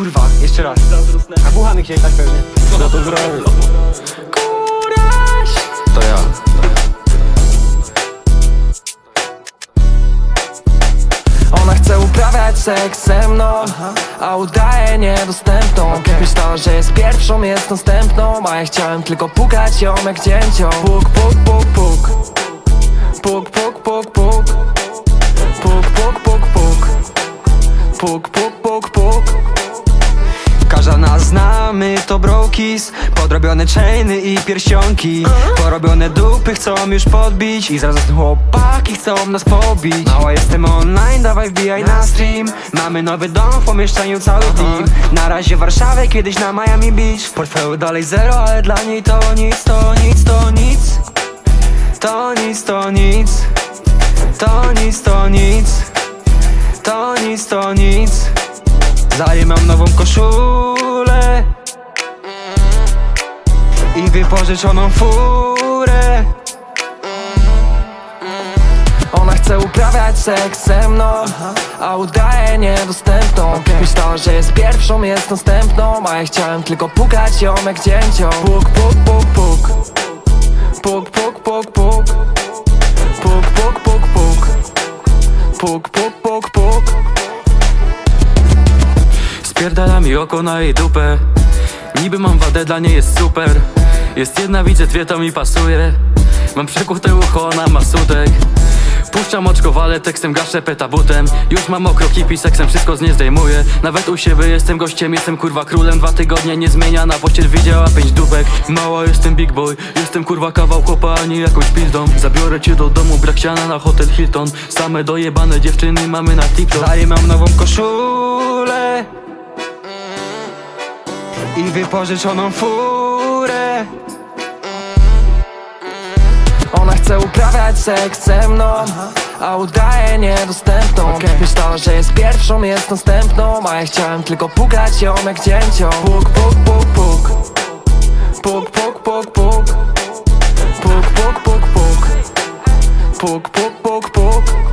Kurwa, jeszcze raz. A bucha mi chcieli tak pewnie. No to zrobię. To ja. Ona chce uprawiać seks ze mną A udaje niedostępną. Myślała, że jest pierwszą, jest następną. A ja chciałem tylko pukać ją jak dzięcią. Puk, puk, puk, puk. Puk, puk, puk, puk. Puk, puk, puk, puk. Puk, puk, puk, puk znamy to brokis. Podrobione chainy i pierścionki. Porobione dupy chcą już podbić. I zaraz chłopaki chcą nas pobić. Mała jestem online, dawaj wbijaj na stream. Mamy nowy dom w pomieszczeniu cały team. Na razie Warszawę, kiedyś na Miami Beach. W portfelu dalej zero, ale dla niej to nic, to nic, to nic. To nic, to nic. To nic, to nic. To nic, to nic. Nową koszulę I wypożyczoną furę. Ona chce uprawiać seks ze mną A udaje niedostępną. Myślała, że jest pierwszą, jest następną A ja chciałem tylko pukać ją jak dzięcią. Puk, puk, puk, puk. Puk, puk, puk, puk. Puk, puk, puk, puk. Puk, puk, puk, puk. Spierdala mi oko na jej dupę. Niby mam wadę, dla niej jest super Jest jedna, widzę dwie, to mi pasuje. Mam przekute ucho, ona ma sutek Puszczam oczko, walę tekstem, gaszę petabutem Już mam mokro, kipi, seksem, wszystko z nie zdejmuję. Nawet u siebie jestem gościem, jestem kurwa królem. Dwa tygodnie nie zmienia, na pościel widziała pięć dupek. Mała jestem big boy, jestem kurwa kawał chłopa, a nie jakąś pizdą. Zabiorę cię do domu, brak siana na hotel Hilton. Same dojebane dziewczyny mamy na TikTok. Zaję mam nową koszulę I wypożyczoną furę Uprawiać seks ze mną a udaje niedostępną. Okay. Myślała, że jest pierwszą, jest następną A ja chciałem tylko pukać ją jak dzięcią. Puk, puk, puk, puk. Puk, puk, puk, puk. Puk, puk, puk, puk. Puk, puk, puk, puk.